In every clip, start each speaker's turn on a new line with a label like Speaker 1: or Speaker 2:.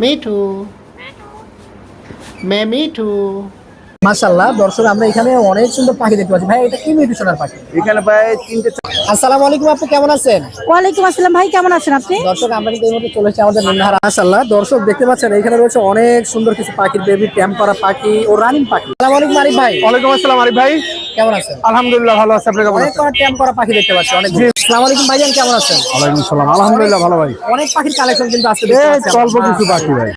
Speaker 1: মিঠু মে মিঠু
Speaker 2: মাশাল্লাহ দর্শক আমরা এখানে অনেক সুন্দর পাখি দেখতে পাচ্ছি। ভাই এটা কি পাখি?
Speaker 3: এখানে প্রায় তিনটে
Speaker 2: আসসালামু আলাইকুম আপু কেমন আছেন?
Speaker 4: ওয়ালাইকুম আসসালাম ভাই কেমন আছেন আপনি?
Speaker 2: দর্শক আমরা কিন্তু এই মুহূর্তে চলে এসেছি আমাদের নিম্নহার মাশাল্লাহ দর্শক দেখতে পাচ্ছেন এখানে রয়েছে অনেক সুন্দর কিছু পাখির বেবি ট্যাম্প করা পাখি ও রানিং পাখি। আসসালামু আলাইকুম আরিফ ভাই।
Speaker 3: ওয়ালাইকুম আসসালাম আরিফ ভাই।
Speaker 2: কেমন আছেন?
Speaker 3: আলহামদুলিল্লাহ ভালো আছে। আপনি কেমন
Speaker 2: অনেক ট্যাম্প করা পাখি দেখতে পাচ্ছি অনেক আসসালামু আলাইকুম ভাইজান কেমন আছেন?
Speaker 3: ওয়ালাইকুম আসসালাম। আলহামদুলিল্লাহ ভালো ভাই।
Speaker 2: অনেক পাখির কালেকশন কিন্তু আজকে
Speaker 3: অল্প কিছু বাকি ভাই।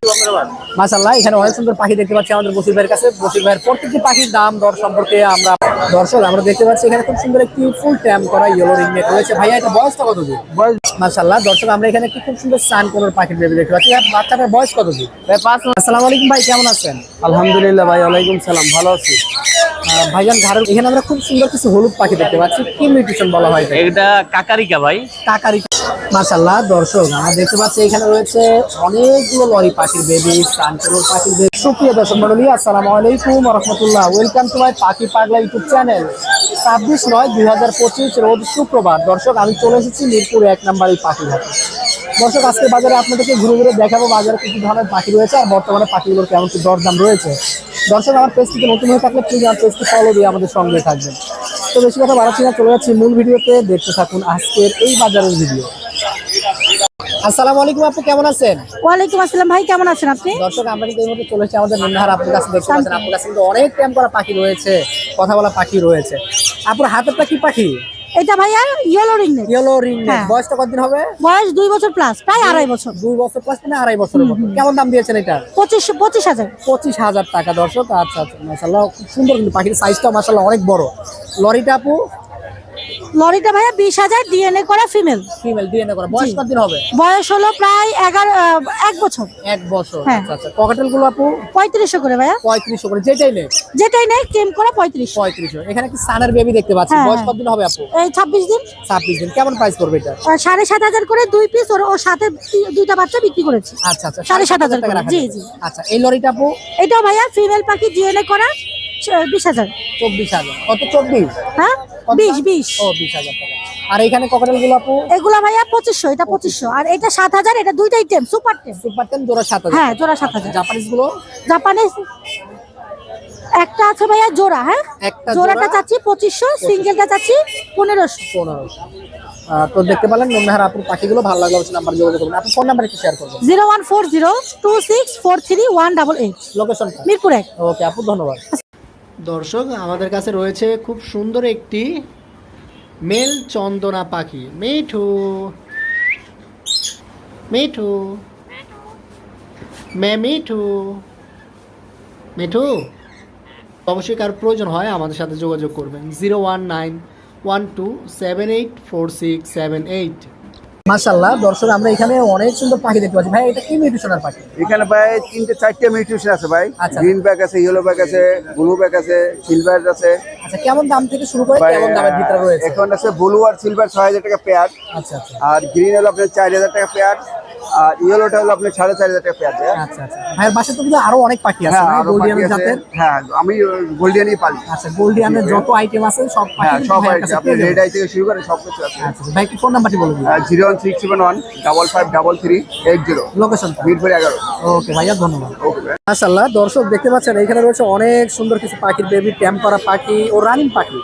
Speaker 2: মাশাল্লাহ এখানে অনেক সুন্দর পাখি দেখতে পাচ্ছি আমাদের বসির ভাইয়ের কাছে। বসির ভাইয়ের প্রত্যেকটি পাখির দাম দর সম্পর্কে আমরা দর্শক আমরা দেখতে পাচ্ছি এখানে খুব সুন্দর একটি ফুল ট্যাম্প করা ইয়েলো রিং নেট রয়েছে। ভাইয়া এটা বয়সটা কত দিন?
Speaker 3: বয়স
Speaker 2: মাশাল্লাহ দর্শক আমরা এখানে একটি খুব সুন্দর সান কোনোর পাখির বেবি দেখতে পাচ্ছি। আর বাচ্চাটার বয়স কত দিন?
Speaker 3: ভাই পাঁচ
Speaker 2: আসসালামু আলাইকুম ভাই কেমন আছেন?
Speaker 3: আলহামদুলিল্লাহ ভাই ওয়ালাইকুম সালাম ভালো আছি।
Speaker 2: ভাইজান ঘাড়ের এখানে আমরা খুব সুন্দর কিছু হলুদ পাখি দেখতে পাচ্ছি। কি মিউটেশন বলা হয়
Speaker 5: এটা? কাকারিকা ভাই।
Speaker 2: কাকারি মাশাল্লাহ দর্শক আমরা দেখতে পাচ্ছি এখানে রয়েছে অনেকগুলো লরি পাখির বেবি কানপুরের পাখির বেবি সুপ্রিয় দর্শক মন্ডলী আসসালামু আলাইকুম রহমতুল্লাহ। ওয়েলকাম টু মাই পাখি পাগলা ইউটিউব চ্যানেল ছাব্বিশ নয় দুই হাজার পঁচিশ রোজ শুক্রবার। দর্শক আমি চলে এসেছি মিরপুর এক নাম্বার এই পাখি ঘাটে দর্শক আজকে বাজারে আপনাদেরকে ঘুরে ঘুরে দেখাবো বাজারে কি কি ধরনের পাখি রয়েছে আর বর্তমানে পাখিগুলোর কেমন কি দরদাম রয়েছে। দর্শক আমার পেজটিতে নতুন হয়ে থাকলে প্লিজ আমার পেজটি ফলো দিয়ে আমাদের সঙ্গে থাকবেন। তো বেশি কথা বাড়াচ্ছি না চলে যাচ্ছি মূল ভিডিওতে। দেখতে থাকুন আজকের এই বাজারের ভিডিও আসসালামু আলাইকুম আপু কেমন আছেন?
Speaker 4: ওয়ালাইকুম আসসালাম ভাই কেমন আছেন আপনি?
Speaker 2: দর্শক আমরা কিন্তু এই মুহূর্তে চলে এসেছি আমাদের নিম্নহার আপনার কাছে দেখতে পাচ্ছেন আপনার কাছে কিন্তু অনেক ট্যাম করা পাখি রয়েছে কথা বলা পাখি রয়েছে। আপনার হাতেরটা কি পাখি?
Speaker 4: এটা ভাইয়া yellow ring neck
Speaker 2: yellow ring
Speaker 4: neck
Speaker 2: বয়সটা কতদিন হবে?
Speaker 4: বয়স দুই বছর প্লাস প্রায় আড়াই বছর।
Speaker 2: দুই বছর প্লাস না আড়াই বছর কেমন দাম দিয়েছেন এটা?
Speaker 4: পঁচিশ পঁচিশ হাজার।
Speaker 2: পঁচিশ হাজার টাকা দর্শক। আচ্ছা আচ্ছা। মাসাল্লাহ খুব সুন্দর কিন্তু পাখির সাইজটা মাসাল্লাহ অনেক বড়। লরিটা আপু?
Speaker 4: লরিটা ভাইয়া বিশ হাজার ডিএনএ করা ফিমেল
Speaker 2: ফিমেল ডিএনএ করা। বয়স। কতদিন হবে?
Speaker 4: বয়স হলো প্রায় এগারো এক বছর।
Speaker 2: এক বছর। আচ্ছা আচ্ছা। ককাটেলগুলো আপু?
Speaker 4: পঁয়ত্রিশশো করে ভাইয়া।
Speaker 2: পঁয়ত্রিশশো করে। যেটাই নেই
Speaker 4: যেটাই নেই টেম করা পঁয়ত্রিশ
Speaker 2: পঁয়ত্রিশশো। এখানে কি সানের বেবি দেখতে পাচ্ছি?
Speaker 4: হ্যাঁ,
Speaker 2: বয়স
Speaker 4: হ্যাঁ।
Speaker 2: কতদিন হবে আপু?
Speaker 4: এই ছাব্বিশ দিন।
Speaker 2: ছাব্বিশ দিন। কেমন প্রাইস করবে এটা?
Speaker 4: সাড়ে সাত হাজার করে দুই পিস ওর ওর সাথে দুইটা বাচ্চা বিক্রি করেছি।
Speaker 2: আচ্ছা আচ্ছা।
Speaker 4: সাড়ে সাত হাজার
Speaker 2: টাকা
Speaker 4: জি। জি।
Speaker 2: আচ্ছা এই লরিটা আপু?
Speaker 4: এটাও ভাইয়া ফিমেল পাখি ডিএনএ করা। বিশ হাজার।
Speaker 2: চব্বিশ হাজার। কত চব্বিশ?
Speaker 4: হ্যাঁ? বিশ বিশ।
Speaker 2: ও বিশ হাজার টাকা। আর এখানে ককাটেল আপু
Speaker 4: এগুলা ভাইয়া পঁচিশশো এটা পঁচিশশো। আর এটা সাত হাজার এটা দুইটাই tame super tame
Speaker 2: super ten জোড়া সাত হাজার।
Speaker 4: হ্যাঁ জোড়া সাত হাজার।
Speaker 2: জাপানিজগুলো
Speaker 4: জাপানিজ একটা আছে ভাইয়া জোড়া হ্যাঁ? জোড়াটা চাচ্ছি পঁচিশশো সিঙ্গেলটা চাচ্ছি পনেরোশো।
Speaker 2: পনেরোশো। তো দেখতে পেলেন আপুর পাখিগুলো ভালো লাগল নাম্বার যোগাযোগ করবেন। আপনি ফোন নাম্বার একটু শেয়ার করবেন।
Speaker 4: Zero one four zero two six four three one double eight.
Speaker 2: লোকেশনটা
Speaker 4: মিরপুর এক।
Speaker 2: ওকে আপু ধন্যবাদ। দর্শক, আমাদের কাছে রয়েছে খুব সুন্দর একটি মেল চন্দনা পাখি। মিঠু। মিঠু। মে মিঠু। মিঠু, অবশ্যই কার প্রয়োজন হয় আমাদের সাথে যোগাযোগ করবেন। Zero one nine one two seven eight four six seven eight. মাশাল্লাহ দর্শক আমরা এখানে অনেক সুন্দর পাখি দেখতে পাচ্ছি। ভাই এটা কি মিউটেশনের পাখি?
Speaker 3: এখানে ভাই তিনটে চারটে মিউটিশন আছে ভাই।
Speaker 2: আচ্ছা।
Speaker 3: গ্রিন ব্যাগ আছে ইয়েলো ব্যাগ আছে ব্লু ব্যাগ আছে সিলভার আছে।
Speaker 2: আচ্ছা কেমন দাম থেকে শুরু করে কেমন দামের ভিতরে রয়েছে?
Speaker 3: এখন আছে ব্লু আর সিলভার ছয় হাজার টাকা পেয়ার
Speaker 2: আচ্ছা আচ্ছা।
Speaker 3: আর গ্রিন হলো আপনার চার হাজার টাকা পেয়ার আর ইয়েলোটা হলো আপনার সাড়ে চার হাজার টাকা পেয়ার দেয়
Speaker 2: আচ্ছা আচ্ছা। ভাইয়ের বাসায় তো কিন্তু আরও অনেক পাখি আছে
Speaker 3: হ্যাঁ
Speaker 2: না?
Speaker 3: আরও
Speaker 2: গোল্ডিয়ান
Speaker 3: বাকি আছে।
Speaker 2: জাতের?
Speaker 3: হ্যাঁ আমি গোল্ডিয়ানই পালি।
Speaker 2: আচ্ছা গোল্ডিয়ানের যত আইটেম আছে সব পাখি
Speaker 3: হ্যাঁ
Speaker 2: কিন্তু
Speaker 3: সব আছে
Speaker 2: কাছে
Speaker 3: রেড। আই থেকে শুরু করে সব কিছু আছে।
Speaker 2: আচ্ছা আচ্ছা। ভাই কি ফোন নাম্বারটি বলে দিন।
Speaker 3: Zero one six seven one double five double three eight zero
Speaker 2: লোকেশনটা
Speaker 3: মিরপুর এগারো।
Speaker 2: ওকে ভাইয়া ধন্যবাদ।
Speaker 3: ওকে
Speaker 2: মাশাআল্লাহ দর্শক দেখতে পাচ্ছেন এখানে রয়েছে অনেক সুন্দর কিছু পাখির বেবি ট্যাম্প করা পাখি ও রানিং পাখি।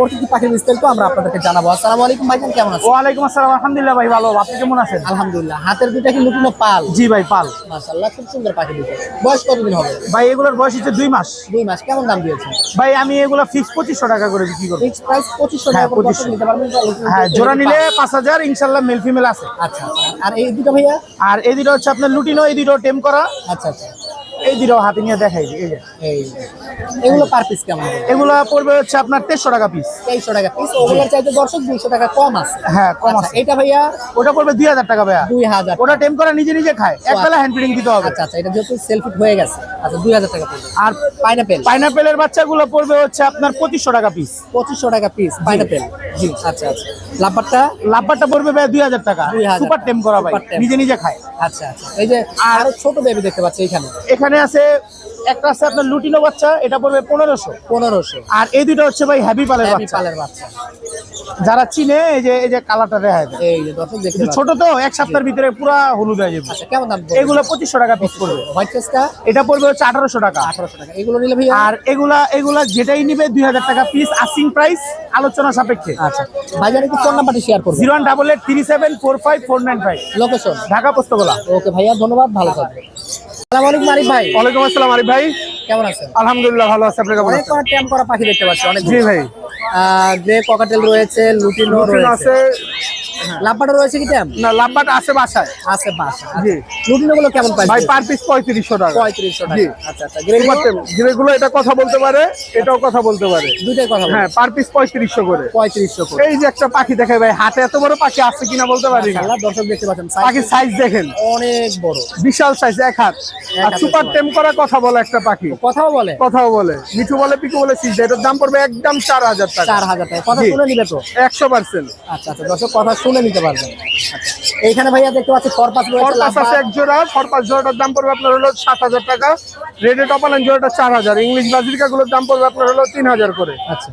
Speaker 2: প্রতিটি পাখির বিস্তারিত আমরা আপনাদেরকে জানাব। আসসালামু আলাইকুম ভাইজান কেমন আছেন?
Speaker 6: ওয়ালাইকুম আসসালাম আলহামদুলিল্লাহ ভাই ভালো। আপনি কেমন আছেন?
Speaker 2: আলহামদুলিল্লাহ। হাতের দুইটা কি লুটিনো পাল?
Speaker 6: জি ভাই পাল।
Speaker 2: মাশাআল্লাহ খুব সুন্দর পাখি দুটো বয়স কতদিন হবে?
Speaker 6: ভাই এগুলোর বয়স হচ্ছে দুই মাস।
Speaker 2: দুই মাস কেমন দাম দিয়েছেন?
Speaker 6: ভাই আমি এগুলো ফিক্স পঁচিশশো টাকা করে বিক্রি করব।
Speaker 2: ফিক্স প্রাইস পঁচিশশো
Speaker 6: হ্যাঁ,
Speaker 2: টাকা করে
Speaker 6: 2500
Speaker 2: নিতে পারবেন?
Speaker 6: হ্যাঁ জোড়া নিলে পাঁচ হাজার ইনশাল্লাহ মেল ফিমেল আছে।
Speaker 2: আচ্ছা আচ্ছা। আর এই দুটো ভাইয়া?
Speaker 6: আর এই দুটো হচ্ছে আপনার লুটিনো এই দুটো টেম করা।
Speaker 2: আচ্ছা আচ্ছা।
Speaker 6: এই দুটো হাতে নিয়ে দেখাই এই যে।
Speaker 2: এই এগুলো পার পিস কেমন
Speaker 6: এগুলো পড়বে হচ্ছে আপনার তেইশশো টাকা পিস
Speaker 2: তেইশশো টাকা পিস ওগুলোর চাইতে দর্শক দুইশো টাকা কম আছে।
Speaker 6: হ্যাঁ কম
Speaker 2: আচ্ছা
Speaker 6: আছে।
Speaker 2: এটা ভাইয়া
Speaker 6: ওটা পড়বে দুই হাজার টাকা ভাইয়া।
Speaker 2: দুই হাজার
Speaker 6: ওটা টেম করা নিজে নিজে খায়। এক বেলা হ্যান্ড ফিডিং দিতে হবে।
Speaker 2: আচ্ছা আচ্ছা এটা যেহেতু সেলফি হয়ে গেছে। আচ্ছা দুই হাজার টাকা পড়বে।
Speaker 6: আর
Speaker 2: পাইনাপেল
Speaker 6: পাইনাপেলের বাচ্চাগুলো পড়বে হচ্ছে আপনার পঁচিশশো টাকা পিস
Speaker 2: পঁচিশশো টাকা পিস পাইনাপেল জি আচ্ছা আচ্ছা। লাভবারটা?
Speaker 6: লাভবারটা পড়বে ভাই দুই হাজার টাকা। সুপার টেম করা ভাই নিজে নিজে খায়।
Speaker 2: আচ্ছা আচ্ছা। এই যে আর ছোট বেবি দেখতে পাচ্ছি এখানে।
Speaker 6: এখানে আছে একটা আছে আপনার লুটিনো বাচ্চা এটা পড়বে পনেরোশো।
Speaker 2: পনেরোশো।
Speaker 6: আর এই দুটো হচ্ছে ভাই হ্যাপি পালের বাচ্চা।
Speaker 2: পালের বাচ্চা।
Speaker 6: যারা চিনে এই যে এই যে কালারটা যায়
Speaker 2: এই যে দর্শক দেখতে
Speaker 6: ছোট তো এক সপ্তাহের ভিতরে পুরো হলুদ হয়ে যাবে।
Speaker 2: আচ্ছা কেমন দাম
Speaker 6: এগুলো পঁচিশশো টাকা পিস পড়বে।
Speaker 2: হোয়াইট ফেসটা
Speaker 6: এটা পড়বে হচ্ছে আঠারোশো টাকা।
Speaker 2: আঠারোশো টাকা। এগুলো নিলে ভাইয়া?
Speaker 6: আর এগুলা এগুলা যেটাই নিবে দুই হাজার টাকা পিস আসিং প্রাইস আলোচনা সাপেক্ষে।
Speaker 2: আচ্ছা। ভাইজান একটু ফোন নাম্বারটি শেয়ার করবেন।
Speaker 6: Zero one double eight three seven four five four nine five.
Speaker 2: Location
Speaker 6: Dhaka Postogola.
Speaker 2: Okay ভাইয়া ধন্যবাদ ভালো থাকবেন। আসসালামু আলাইকুম আরিফ ভাই।
Speaker 6: ওয়ালাইকুম আসসালাম আরিফ ভাই।
Speaker 2: কেমন আছেন?
Speaker 6: আলহামদুলিল্লাহ ভালো আছে আপনি কেমন আছেন?
Speaker 2: কটা ট্যাম করা পাখি দেখতে পাচ্ছি অনেক
Speaker 6: জি ভাই।
Speaker 2: গ্রে ককাটেল রয়েছে লুটিনো রয়েছে।
Speaker 6: আছে
Speaker 2: রয়েছে কি ট্যাম?
Speaker 6: না লাভবাট আছে বাসায়।
Speaker 2: আছে বাস
Speaker 6: জি।
Speaker 2: লুটিনোগুলো কেমন পাই
Speaker 6: ভাই পার পিস পঁয়ত্রিশশো টাকা।
Speaker 2: পঁয়ত্রিশশো
Speaker 6: জি।
Speaker 2: টাকা আচ্ছা। আচ্ছা গ্রে
Speaker 6: যেগুলো এটা কথা বলতে পারে এটাও কথা বলতে পারে।
Speaker 2: দুইটাই কথা
Speaker 6: হ্যাঁ পার পিস পঁয়ত্রিশশো করে।
Speaker 2: পঁয়ত্রিশশো করে।
Speaker 6: এই যে একটা পাখি দেখে ভাই হাতে এত বড় পাখি আছে কিনা বলতে পারি না।
Speaker 2: দর্শক দেখতে পাচ্ছেন
Speaker 6: পাখির সাইজ দেখেন।
Speaker 2: অনেক বড়।
Speaker 6: বিশাল সাইজ এক হাত। আর সুপার। টেম করা কথা বলে একটা পাখি।
Speaker 2: কথাও বলে?
Speaker 6: কথাও বলে। মিঠু বলে পিকু বলে সিজ এটার দাম পড়বে একদম চার হাজার টাকা।
Speaker 2: চার হাজার টাকা। কথা শুনে নিবে তো?
Speaker 6: একশো পার্সেন্ট
Speaker 2: আচ্ছা আচ্ছা। দর্শক কথা শুনে নিতে পারবেন আচ্ছা এইখানে ভাইয়া দেখতে পাচ্ছি ফরপাস রয়েছে
Speaker 6: ফরপাস আছে এক জোড়া ফরপাস জোড়াটার দাম পড়বে আপনার হলো সাত হাজার টাকা। রেডে টপালান জোড়াটা চার হাজার। ইংলিশ বাজিরিকা গুলোর দাম পড়বে আপনার হলো তিন হাজার করে।
Speaker 2: আচ্ছা।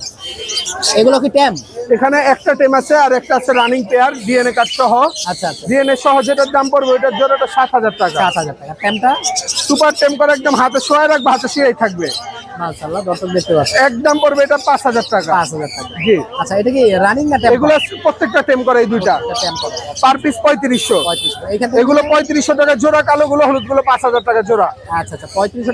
Speaker 2: এগুলো কি ট্যাম
Speaker 6: এখানে একটা টেম আছে আর একটা আছে রানিং পেয়ার ডিএনএ কার্ড সহ।
Speaker 2: আচ্ছা আচ্ছা।
Speaker 6: ডিএনএ সহ যেটার দাম পড়বে ওইটার জোড়াটা সাত হাজার টাকা।
Speaker 2: সাত হাজার টাকা। ট্যামটা
Speaker 6: সুপার টেম করে একদম হাতে শোয়া রাখবে হাতে শুয়েই থাকবে।
Speaker 2: মাশাআল্লাহ দর্শক দেখতে পাচ্ছেন।
Speaker 6: একদম পড়বে এটা পাঁচ হাজার টাকা।
Speaker 2: পাঁচ হাজার টাকা।
Speaker 6: জি।
Speaker 2: আচ্ছা এটা কি রানিং না ট্যাম
Speaker 6: এগুলো প্রত্যেকটা টেম করে এই দুইটা।
Speaker 2: ট্যাম করে
Speaker 6: পার পিস পঁয়ত্রিশশো।
Speaker 2: পঁয়ত্রিশ টাকা।
Speaker 6: এগুলো জোড়া কালো গুলো হলুদগুলো পাঁচ হাজার টাকা জোড়া।
Speaker 2: আচ্ছা আচ্ছা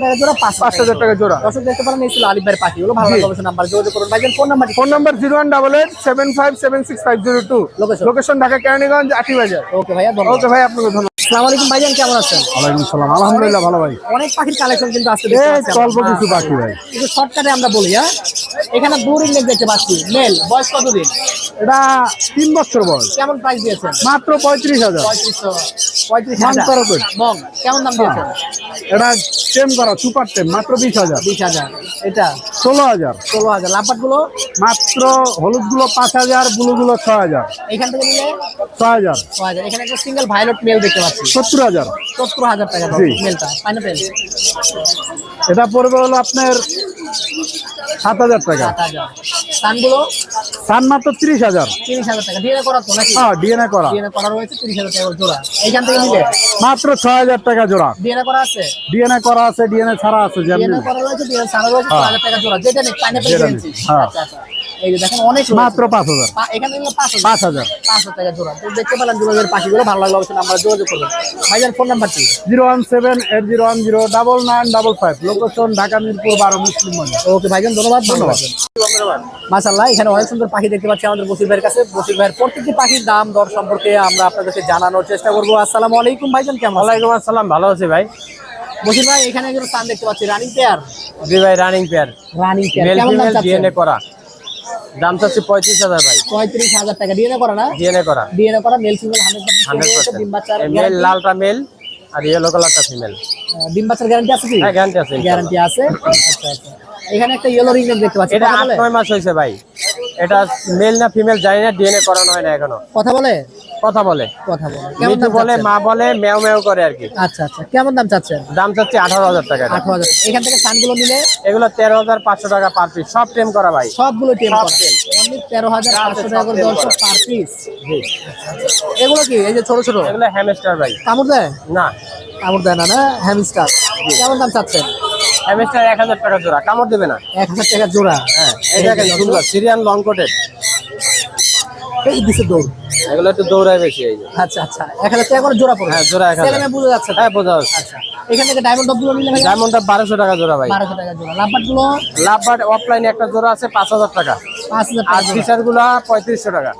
Speaker 2: টাকা জোড়া পাঁচ
Speaker 6: পাঁচ হাজার টাকা জোড়া।
Speaker 2: দর্শক দেখতে পারেন এই ছিল আলিফ ভাইয়ের পাখিগুলো ভালো লাগবে নাম্বার যোগাযোগ করুন। ভাইজান phone number
Speaker 6: phone number zero one double eight seven five seven six five zero two
Speaker 2: Location?
Speaker 6: Location Dhaka Keraniganj Aati
Speaker 2: okay ভাইয়া ধন্যবাদ।
Speaker 6: ওকে ভাই আপনাকে ধন্যবাদ।
Speaker 2: আসসালামু আলাইকুম ভাইজান কেমন আছেন?
Speaker 6: ওয়ালাইকুম সালাম আলহামদুলিল্লাহ ভালো ভাই।
Speaker 2: অনেক পাখির কালেকশন কিন্তু আজকে পাচ্ছি
Speaker 6: অল্প কিছু পাখি ভাই।
Speaker 2: একটু শর্টকাটে আমরা বলি হ্যাঁ? এখানে বুরিং নেক দেখতে পাচ্ছি মেল বয়স কতদিন
Speaker 6: এটা তিন বছর বয়স।
Speaker 2: কেমন প্রাইস দিয়েছেন?
Speaker 6: মাত্র পঁয়ত্রিশ হাজার।
Speaker 2: পঁয়ত্রিশ
Speaker 6: পঁয়ত্রিশ
Speaker 2: হাজার। কেমন দাম দিয়েছেন?
Speaker 6: এটা টেম করা সুপার টেম মাত্র বিশ হাজার।
Speaker 2: বিশ হাজার। এটা
Speaker 6: ষোলো হাজার।
Speaker 2: ষোলো হাজার। লাপাটগুলো
Speaker 6: মাত্র হলুদগুলো পাঁচ হাজার ব্লু গুলো ছ হাজার।
Speaker 2: এখান থেকে নিলে?
Speaker 6: ছ হাজার।
Speaker 2: ছ হাজার। এখানে একটা সিঙ্গেল ভাইলট মেল দেখতে পাচ্ছি।
Speaker 6: সত্তর হাজার।
Speaker 2: সত্তর হাজার টাকা মেলটা পাইনাপেল
Speaker 6: এটা পড়বে হলো আপনার সাত হাজার টাকা।
Speaker 2: সাত হাজার। সানগুলো?
Speaker 6: সান মাত্র তিরিশ হাজার।
Speaker 2: তিরিশ হাজার টাকা। ডিএনএ করা তো নাকি?
Speaker 6: হ্যাঁ ডিএনএ করা।
Speaker 2: ডিএনএ করা রয়েছে তিরিশ হাজার টাকা জোড়া। এইখান থেকে নিলে?
Speaker 6: মাত্র ছয় হাজার টাকা জোড়া।
Speaker 2: ডিএনএ করা আছে?
Speaker 6: ডিএনএ করা আছে ডিএনএ ছাড়া আছে
Speaker 2: ডিএনএ করা রয়েছে ডিএনএ সারা রয়েছে ছ হাজার টাকা জোড়া। যেটা নেই পাইনাপেল
Speaker 6: হ্যাঁ।
Speaker 2: আচ্ছা আচ্ছা। এই যে দেখেন অনেক
Speaker 6: মাত্র পাঁচ হাজার।
Speaker 2: এখানে
Speaker 6: পাঁচ হাজার।
Speaker 2: পাঁচ হাজার। টাকা জোড়া। তো দেখতে পেলাম যোগাযোগের পাখিগুলো ভালো লাগল অবশ্যই যোগাযোগ করবেন। ভাইজান ফোন নাম্বারটি?
Speaker 6: Zero one seven eight zero one zero double nine double five. Location Dhaka Mirpur বারো মুসলিম মন্দির।
Speaker 2: ওকে ভাইজান ধন্যবাদ ধন্যবাদ। মাশাল্লাহ এখানে অনেক সুন্দর পাখি দেখতে পাচ্ছি আমাদের বসির ভাইয়ের কাছে। বসির ভাইয়ের প্রত্যেকটি পাখির দাম দর সম্পর্কে আমরা আপনাদেরকে জানানোর চেষ্টা করব। আসসালামু আলাইকুম ভাইজান কেমন
Speaker 1: ওয়ালাইকুম আসসালাম ভালো আছি ভাই।
Speaker 2: বসির ভাই এখানে একজন স্থান দেখতে পাচ্ছি রানিং পেয়ার।
Speaker 1: জি ভাই রানিং পেয়ার।
Speaker 2: রানিং পেয়ার কেমন দাম
Speaker 1: করা। দাম চাচ্ছি পঁয়ত্রিশ হাজার ভাই।
Speaker 2: পঁয়ত্রিশ হাজার টাকা। ডিএনএ করা না?
Speaker 1: ডিএনএ করা।
Speaker 2: ডিএনএ করা male female hundred percent
Speaker 1: male লালটা মেল আর ইয়েলো কালারটা ফিমেল
Speaker 2: ডিম বাচ্চার গ্যারান্টি আছে কি?
Speaker 1: হ্যাঁ গ্যারান্টি আছে
Speaker 2: গ্যারান্টি আছে। আচ্ছা আচ্ছা। এখানে একটা ইয়েলো রিং দেখতে পাচ্ছি।
Speaker 1: এটা আট নয় মাস হয়েছে ভাই। এটা মেল না ফিমেল জানি না ডিএনএ করানো হয় না এখনও।
Speaker 2: কথা বলে?
Speaker 1: কথা বলে।
Speaker 2: কথা বলে। কেমন দাম
Speaker 1: বলে মা বলে মেও মেও করে আর কি।
Speaker 2: আচ্ছা আচ্ছা। কেমন দাম চাচ্ছেন?
Speaker 1: দাম চাচ্ছি আঠারো হাজার টাকা। এটা।
Speaker 2: আঠারো হাজার এখান থেকে সানগুলো নিলে?
Speaker 1: এগুলো তেরো হাজার পাঁচশো টাকা পার পিস সব টেম করা ভাই।
Speaker 2: সবগুলো টেম
Speaker 1: সব
Speaker 2: করা।
Speaker 1: টেম।
Speaker 2: অনলি তেরো হাজার পাঁচশো টাকা করে দর্শক। Per piece
Speaker 1: ji.
Speaker 2: এগুলো কি? এই যে ছোট ছোট?
Speaker 1: এগুলো হ্যামস্টার ভাই।
Speaker 2: কামড় দেয়?
Speaker 1: না।
Speaker 2: কামড় দেয় না না? হ্যামস্টার কেমন দাম চাচ্ছেন?
Speaker 1: এক হাজার টাকা জোড়া। কামড় দেবে না।
Speaker 2: এক হাজার টাকা জোড়া।
Speaker 1: হ্যাঁ এই দেখেন সুন্দর। সিরিয়ান লং কোটেড
Speaker 2: এই দিছে দৌড়।
Speaker 1: এগুলো একটু দৌড়ায় বেশি এই যে।
Speaker 2: আচ্ছা আচ্ছা। এক হাজার টাকা করে জোড়া পড়বে
Speaker 1: হ্যাঁ, জোড়া এক হাজার।
Speaker 2: ছেলে মেয়ে বুঝে যাচ্ছে
Speaker 1: হ্যাঁ বোঝা যাচ্ছে।
Speaker 2: আচ্ছা। এখান থেকে ডায়মন্ড ডবগুলো নিলে ভাই?
Speaker 1: ডায়মন্ডটা বারোশো টাকা জোড়া ভাই।
Speaker 2: বারোশো টাকা জোড়া। লাভবাটগুলো
Speaker 1: লাভবার্ড অফলাইনে একটা জোড়া আছে পাঁচ হাজার টাকা। আর ফিচারগুলো টাকা।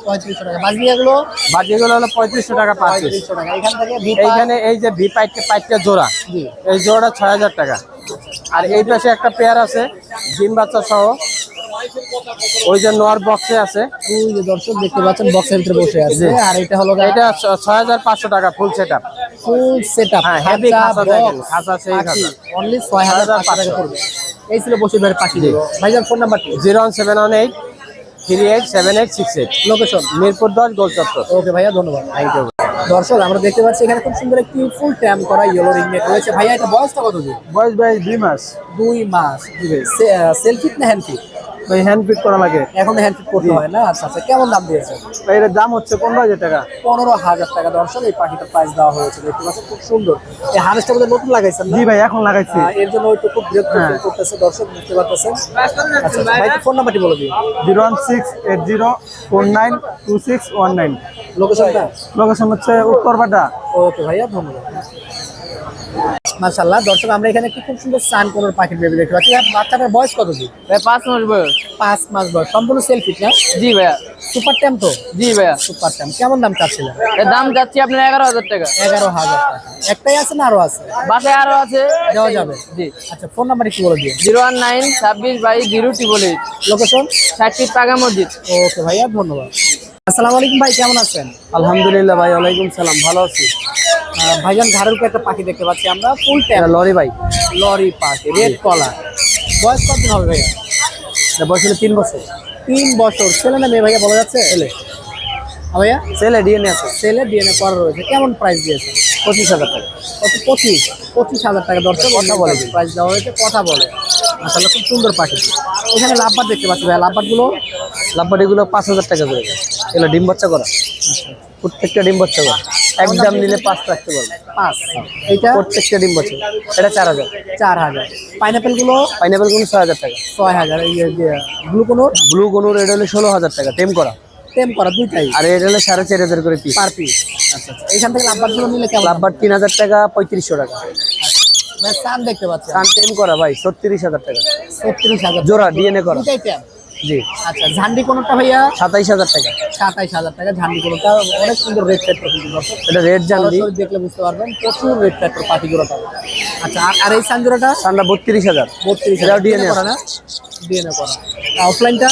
Speaker 2: টাকা। বাজবিয়া গুলো
Speaker 1: বাজিগুলো হলো পঁয়ত্রিশশো টাকা পার পিস
Speaker 2: পঁয়ত্রিশশো টাকা। এখান থেকে
Speaker 1: এইখানে এই যে ভি পাইটকে পাইটকে জোড়া।
Speaker 2: জি।
Speaker 1: এই ছয় হাজার টাকা। আর এই পাশে একটা পেয়ার আছে ডিম বাচ্চা সহ। ওই যে নোয়ার বক্সে আছে।
Speaker 2: ওই যে দর্শক দেখতে পাচ্ছেন বক্সের ভিতরে বসে আছে। আর এটা হলো
Speaker 1: এটা ছয় হাজার পাঁচশো টাকা full set up
Speaker 2: full setup
Speaker 1: হ্যাঁ, heavy খাঁচা দেখেন, খাঁচা সেই খাঁচা।
Speaker 2: অনলি ছয় হাজার পাঁচশো টাকা পড়বে। এই ছিল বসির ভাইয়ের পাখি ভাইজান phone number
Speaker 1: zero one seven one eight three eight seven eight six eight
Speaker 2: location
Speaker 1: Mirpur দশ গোল চত্বর
Speaker 2: ওকে ভাইয়া ধন্যবাদ। থ্যাংক ইউ দর্শক আমরা দেখতে পাচ্ছি এখানে খুব সুন্দর একটি ফুল ট্যাম করা ইয়েলো রিং নেক রয়েছে। ভাইয়া এটা বয়সটা কত দিন?
Speaker 6: বয়স ভাই দুই মাস।
Speaker 2: দুই মাস। সেলফিট না হ্যান্ডফিট
Speaker 3: ভাই হ্যান্ড ফিট করা লাগে
Speaker 2: এখন হ্যান্ড ফিট করতে হয় না? আচ্ছা আচ্ছা কেমন দাম দিয়েছে
Speaker 3: ভাই এটার দাম হচ্ছে পনেরো হাজার টাকা।
Speaker 2: পনেরো হাজার টাকা দর্শক এই পাখিটার প্রাইস দেওয়া হয়েছে। দেখতে পাচ্ছেন খুব সুন্দর। এই হারেসটা বোধহয় নতুন লাগাইছেন
Speaker 3: জি ভাই এখন লাগাইছি।
Speaker 2: এর জন্য হয়তো খুব বিরক্ত
Speaker 3: হ্যাঁ।
Speaker 2: করতেছে দর্শক বুঝতে পারতেছেন? আচ্ছা ভাই ফোন নাম্বারটি বলে দিন।
Speaker 3: Zero one six eight zero four nine two six one nine.
Speaker 2: লোকেশনটা
Speaker 3: লোকেশন হচ্ছে উত্তরপাটা
Speaker 2: ওকে ভাইয়া ধন্যবাদ। মাশাল্লাহ দর্শক আমরা এখানে একটি খুব সুন্দর সান কোনোর পাখির বেবি দেখতে পাচ্ছি। বাচ্চাটার বয়স কত দিন
Speaker 5: ভাই পাঁচ মাস বয়স।
Speaker 2: পাঁচ মাস বয়স। সম্পূর্ণ সেলফি না?
Speaker 5: জি ভাইয়া।
Speaker 2: সুপার ট্যাম তো?
Speaker 5: জি ভাইয়া।
Speaker 2: সুপার ট্যাম কেমন দাম চাচ্ছিলেন?
Speaker 5: এর দাম যাচ্ছে আপনার এগারো হাজার টাকা।
Speaker 2: এগারো হাজার টাকা। একটাই আছে না আরও আছে?
Speaker 5: বাসায় আরও আছে।
Speaker 2: দেওয়া যাবে?
Speaker 5: জি।
Speaker 2: আচ্ছা ফোন নাম্বার একটু বলে দিন
Speaker 5: জিরো ওয়ান নাইন ছাব্বিশ বাইশ জিরো ট্রিপল এইট
Speaker 2: লোকেশন
Speaker 5: ষাটটি টাকা মসজিদ।
Speaker 2: ওকে ভাইয়া ধন্যবাদ। আসসালামু আলাইকুম ভাই কেমন আছেন?
Speaker 3: আলহামদুলিল্লাহ ভাই ওয়ালাইকুম সালাম। ভালো আছি?
Speaker 2: ভাইজান ঘাড়ের উপরে একটা পাখি দেখতে পাচ্ছি আমরা ফুল
Speaker 3: এটা লরি ভাই
Speaker 2: লরি পাখি রেড কলার বয়স কতদিন হবে ভাইয়া?
Speaker 3: বয়স হলো তিন বছর।
Speaker 2: তিন বছর। ছেলে না মেয়ে ভাইয়া বলা যাচ্ছে? ছেলে। ভাইয়া?
Speaker 3: ছেলে ডিএনএ আছে।
Speaker 2: ছেলে ডিএনএ করা রয়েছে। কেমন প্রাইস দিয়েছে?
Speaker 3: পঁচিশ হাজার টাকা।
Speaker 2: কত? পঁচিশ। পঁচিশ হাজার টাকা। দর্শক কথা বলে। প্রাইস দেওয়া হয়েছে কথা বলে। আসলে খুব সুন্দর পাখি। এখানে লাভবার দেখতে পাচ্ছি ভাই লাভবারগুলো?
Speaker 3: লাভবাটিগুলো পাঁচ হাজার টাকা করে। এগুলো ডিম বাচ্চা করা। প্রত্যেকটা ডিম বাচ্চা করা। একদম নিলে পাঁচ রাখতে পারবে।
Speaker 2: পাঁচ এইটা
Speaker 3: প্রত্যেকটা ডিম বাচ্চা এটা চার হাজার।
Speaker 2: চার হাজার। পাইনাপেলগুলো
Speaker 3: পাইনাপেল কোনো ছয় হাজার টাকা।
Speaker 2: ছয় হাজার এই যে গ্লুকোনোর
Speaker 3: ব্লু গনুর এটা হলে ষোলো হাজার টাকা টেম করা।
Speaker 2: টেম করা দুইটাই।
Speaker 3: আর এটা হলে সাড়ে চার হাজার করে পিস
Speaker 2: পার পিস আচ্ছা আচ্ছা। এখান থেকে লাভবারগুলো নিলে কেমন?
Speaker 3: লাভবার তিন হাজার টাকা পঁয়ত্রিশশো টাকা।
Speaker 2: সান দেখতে পাচ্ছি
Speaker 3: সান টেম করা ভাই ছত্রিশ হাজার টাকা।
Speaker 2: ছত্রিশ হাজার।
Speaker 3: জোড়া ডিএনএ করা।
Speaker 2: দুটাই ট্যাম
Speaker 3: জি।
Speaker 2: আচ্ছা ঝান্ডি কোনোটা ভাইয়া?
Speaker 3: সাতাইশ হাজার টাকা।
Speaker 2: সাতাইশ হাজার টাকা ঝান্ডি কোনোটা? অনেক সুন্দর রেড পেট্রো কিন্তু
Speaker 3: এটা রেড
Speaker 2: সরাসরি দেখলে বুঝতে পারবেন প্রচুর রেড পেট্রো পাখি জোড়াটা আচ্ছা আর- এই সানজোড়াটা?
Speaker 3: সানটা বত্রিশ হাজার।
Speaker 2: বত্রিশ
Speaker 3: এটাও DNA
Speaker 2: করা না? ডিএনএ করা অফলাইনটা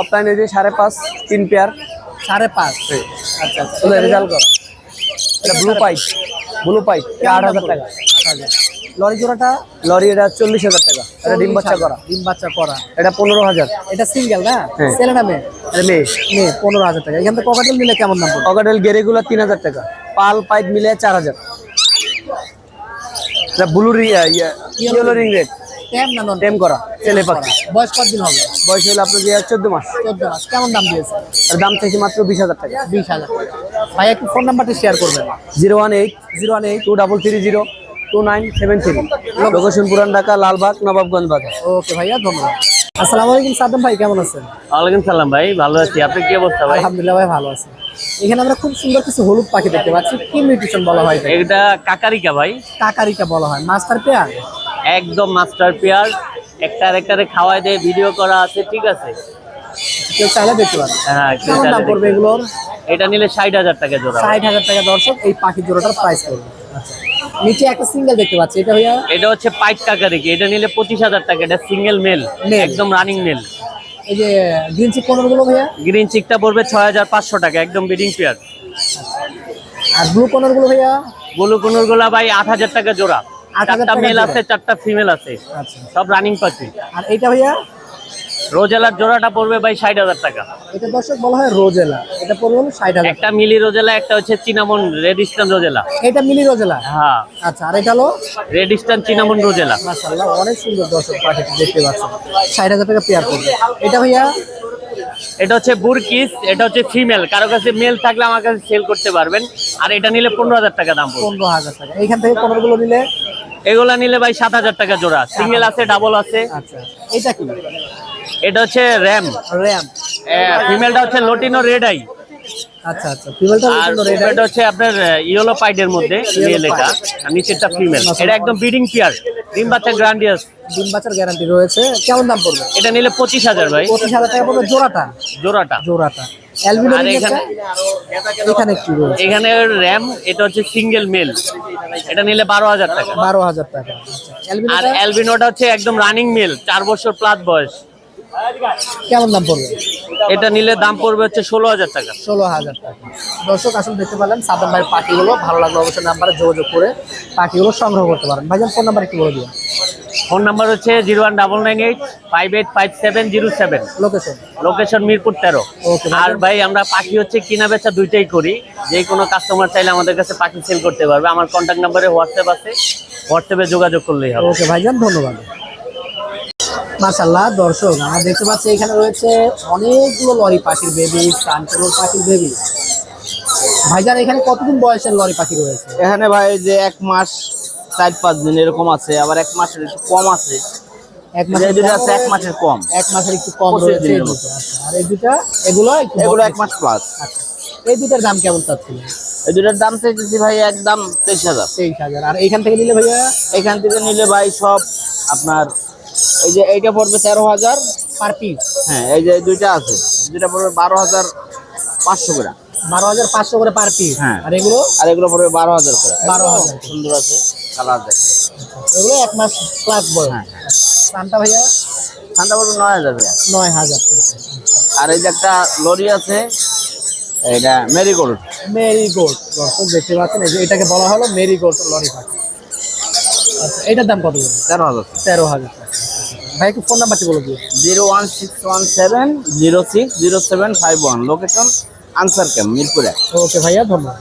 Speaker 3: অফলাইন হয়েছে সাড়ে পাঁচ তিন পেয়ার
Speaker 2: সাড়ে পাঁচ? আচ্ছা আচ্ছা।
Speaker 3: রেজাল্ট করা। এটা ব্লু পাইপ ব্লু পাইপ আট হাজার টাকা।
Speaker 2: লরি জোড়াটা
Speaker 3: লরি এটা চল্লিশ হাজার টাকা। এটা ডিম বাচ্চা করা।
Speaker 2: ডিম বাচ্চা করা।
Speaker 3: এটা পনেরো হাজার।
Speaker 2: এটা সিঙ্গেল না?
Speaker 3: হ্যাঁ।
Speaker 2: ছেলে না মেয়ে?
Speaker 3: এটা মেয়ে।
Speaker 2: মেয়ে পনেরো হাজার টাকা। এখান থেকে ককাটেল নিলে কেমন দাম
Speaker 3: অগাডেল গেরেগুলো তিন হাজার টাকা। পাল পাইপ মিলে চার হাজার। এটা ব্লু ইয়েলো রিং রেড
Speaker 2: টেম না নন
Speaker 3: টেম করা ছেলে পাখি।
Speaker 2: বয়স কতদিন হবে?
Speaker 3: বয়স হলো আপনার চোদ্দ মাস।
Speaker 2: চোদ্দ মাস। কেমন দাম দিয়েছে?
Speaker 3: দাম থেকে মাত্র বিশ হাজার টাকা।
Speaker 2: বিশ হাজার ভাই একটু ফোন নাম্বারটি শেয়ার করবেন।
Speaker 3: Zero one eight
Speaker 2: zero one eight
Speaker 3: two double three zero two nine seven three location Puran Dhaka Lalbag Nawabganj বাজার
Speaker 2: ওকে ভাইয়া ধন্যবাদ। আসসালামু আলাইকুম সাদ্দাম ভাই কেমন আছেন?
Speaker 5: ওয়ালাইকুম সালাম ভাই ভালো আছি। আপনি কি অবস্থা ভাই?
Speaker 2: আলহামদুলিল্লাহ ভাই ভালো আছি। এখানে আমরা খুব সুন্দর কিছু হলুদ পাখি দেখতে পাচ্ছি। কি মিউটেশন বলা হয়
Speaker 5: এটা কাকারিকা ভাই।
Speaker 2: কাকারিকা বলা হয়। Master pair?
Speaker 5: একদম মাস্টার পেয়ার। একটা আরেকটারে খাওয়াই দিয়ে ভিডিও করা আছে ঠিক আছে।
Speaker 2: কেউ চাইলে দেখতে পারেন।
Speaker 5: হ্যাঁ কেউ
Speaker 2: কেমন দাম পড়বে এগুলোর?
Speaker 5: এটা নিলে ষাট হাজার টাকা জোড়া।
Speaker 2: ষাট হাজার টাকা দর্শক এই পাখি জোড়াটার প্রাইস পড়বে। আচ্ছা। নিচে একটা সিঙ্গেল দেখতে পাচ্ছি। এটা ভাইয়া
Speaker 5: এটা হচ্ছে পাইপ টাকা কাকারিকি এটা নিলে পঁচিশ হাজার টাকা। এটা সিঙ্গেল মেল। একদম রানিং মেল
Speaker 2: এই যে গ্রিন চিক পনেরো গুলো ভাইয়া?
Speaker 5: গ্রিন চিকটা পড়বে ছয় হাজার পাঁচশো টাকা একদম বিডিং পেয়ার
Speaker 2: আর ব্লু পনেরো গুলো ভাইয়া?
Speaker 5: ব্লু কোনুর গোলা ভাই আট হাজার টাকা জোড়া।
Speaker 2: 8,000
Speaker 5: চারটা মেল আছে চারটা ফিমেল আছে।
Speaker 2: আচ্ছা।
Speaker 5: সব রানিং পাচ্ছি।
Speaker 2: আর এইটা ভাইয়া?
Speaker 5: রোজেলার জোড়াটা পড়বে ভাই ষাট হাজার টাকা।
Speaker 2: এটা দর্শক বলা হয় রোজেলা। এটা পড়বে ষাট হাজার
Speaker 5: একটা মিলি রোজেলা একটা হচ্ছে চিনামন রেড ইস্টার্ন রোজেলা।
Speaker 2: এটা মিলি রোজেলা?
Speaker 5: হ্যাঁ।
Speaker 2: আচ্ছা আর এটা হলো
Speaker 5: রেড ইস্টার্ন চিনামন রোজেলা।
Speaker 2: মাশাআল্লাহ অনেক সুন্দর দর্শক দেখতে পাচ্ছেন। ষাট হাজার টাকা পেয়ার পড়বে। এটা ভাইয়া
Speaker 5: এটা হচ্ছে বুরকিস এটা হচ্ছে ফিমেল। কারও কাছে মেল থাকলে আমার কাছে সেল করতে পারবেন। আর এটা নিলে পনেরো হাজার টাকা দাম
Speaker 2: পনেরো হাজার টাকা। এইখান থেকে পনেরো গুলো নিলে?
Speaker 5: এগুলা নিলে ভাই সাত হাজার টাকা জোড়া। সিঙ্গেল আছে ডাবল আছে।
Speaker 2: আচ্ছা এটা কি?
Speaker 5: এটা হচ্ছে র্যাম
Speaker 2: র্যাম
Speaker 5: ফিমেলটা হচ্ছে লোটিনো রেড আই
Speaker 2: আচ্ছা আচ্ছা। ফিমেলটা এটা
Speaker 5: এটা হচ্ছে আপনার ইয়েলো পাইডের মধ্যে মেল এটা নিচেরটা ফিমেল এটা একদম ব্রিডিং পেয়ার ডিম বাচ্চা গ্রান্ডিয়াস
Speaker 2: ডিম বাচ্চার গ্যারান্টি রয়েছে। কেমন দাম পড়বে?
Speaker 5: এটা নিলে পঁচিশ হাজার ভাই।
Speaker 2: পঁচিশ হাজার টাকা পড়বে জোড়াটা?
Speaker 5: জোড়াটা।
Speaker 2: জোড়াটা।
Speaker 5: এখানে
Speaker 2: এখানে কি রয়েছে।
Speaker 5: এখানে র্যাম এটা হচ্ছে সিঙ্গেল মেল এটা নিলে বারো হাজার টাকা।
Speaker 2: বারো হাজার টাকা। আচ্ছা
Speaker 5: আর
Speaker 2: অ্যালবিনোটা
Speaker 5: অ্যালবিনোটা হচ্ছে একদম রানিং মেল চার বছর প্লাস বয়স।
Speaker 2: কেমন দাম পড়বে?
Speaker 5: এটা নিলে দাম পড়বে হচ্ছে ষোলো হাজার টাকা।
Speaker 2: ষোলো হাজার টাকা। দর্শক আসলে দেখতে পারলেন সাদাম ভাইয়ের পাখিগুলো। ভালো লাগল অবশ্যই নাম্বারে যোগাযোগ করে পাখিগুলো সংগ্রহ করতে পারেন। ভাইজান ফোন নাম্বার একটু বলে দিন
Speaker 5: ফোন নাম্বার হচ্ছে zero one double nine eight five eight five seven zero seven.
Speaker 2: Location
Speaker 5: location Mirpur তেরো। আর ভাই আমরা পাখি হচ্ছে কিনা বেচা দুইটাই করি। যে কোনো কাস্টমার চাইলে আমাদের কাছে পাখি সেল করতে পারবে। আমার কন্ট্যাক্ট নাম্বারে হোয়াটসঅ্যাপ আছে। হোয়াটসঅ্যাপে যোগাযোগ করলেই হবে।
Speaker 2: ওকে ভাইজান ধন্যবাদ। মাশাল্লাহ দর্শক আমরা দেখতে পাচ্ছি এখানে রয়েছে অনেকগুলো লরি পাখির বেবি কাঞ্চলোর পাখির বেবি ভাইজান এখানে কতদিন বয়সের লরি পাখি রয়েছে?
Speaker 7: এখানে ভাই যে এক মাস চার পাঁচ দিন এরকম আছে আবার এক মাসের একটু কম আছে।
Speaker 2: এক মাসের
Speaker 7: দুটো
Speaker 2: কম,
Speaker 7: আছে এক মাসের কম।
Speaker 2: এক মাসের একটু কম রয়েছে এই দুটো। আর এই দুটা এগুলো
Speaker 7: এগুলো
Speaker 2: বড়।
Speaker 7: এক মাস প্লাস
Speaker 2: আচ্ছা। এই দুটার দাম কেমন
Speaker 7: এই দুটার দাম চাইতেছি ভাই একদম তেইশ হাজার।
Speaker 2: তেইশ হাজার। আর এইখান থেকে নিলে ভাইয়া?
Speaker 7: এখান থেকে নিলে ভাই সব আপনার এই যে এইটা পড়বে তেরো হাজার
Speaker 2: পার পিস
Speaker 7: হ্যাঁ এই যে দুইটা আছে। দুইটা পড়বে বারো হাজার পাঁচশো করে।
Speaker 2: বারো হাজার পাঁচশো করে পার পিস
Speaker 7: হ্যাঁ।
Speaker 2: আর এগুলো?
Speaker 7: আর এগুলো পড়বে বারো হাজার করে।
Speaker 2: বারো
Speaker 7: হাজার। সুন্দর আছে কালার দেখেন।
Speaker 2: এগুলো এক মাস প্লাস বয়স।
Speaker 7: হ্যাঁ,
Speaker 2: দামটা ভাইয়া?
Speaker 7: ঠান্ডা পড়বে নয় হাজার ভাইয়া।
Speaker 2: নয় হাজার।
Speaker 7: আর এই যে একটা লরি আছে এটা মেরিগোল্ড
Speaker 2: মেরি গোল্ড দর্শক দেখতে পাচ্ছেন এই যে এটাকে বলা হলো মেরি গোল্ড লরি পাখি। আচ্ছা এটার দাম কত?
Speaker 7: তেরো হাজার।
Speaker 2: তেরো হাজার ভাই একটু ফোন নাম্বারটি বলে দিও।
Speaker 7: Zero one six one seven zero six zero seven five one. Location Ansar camp মিরপুরে
Speaker 2: ওকে ভাইয়া ধন্যবাদ।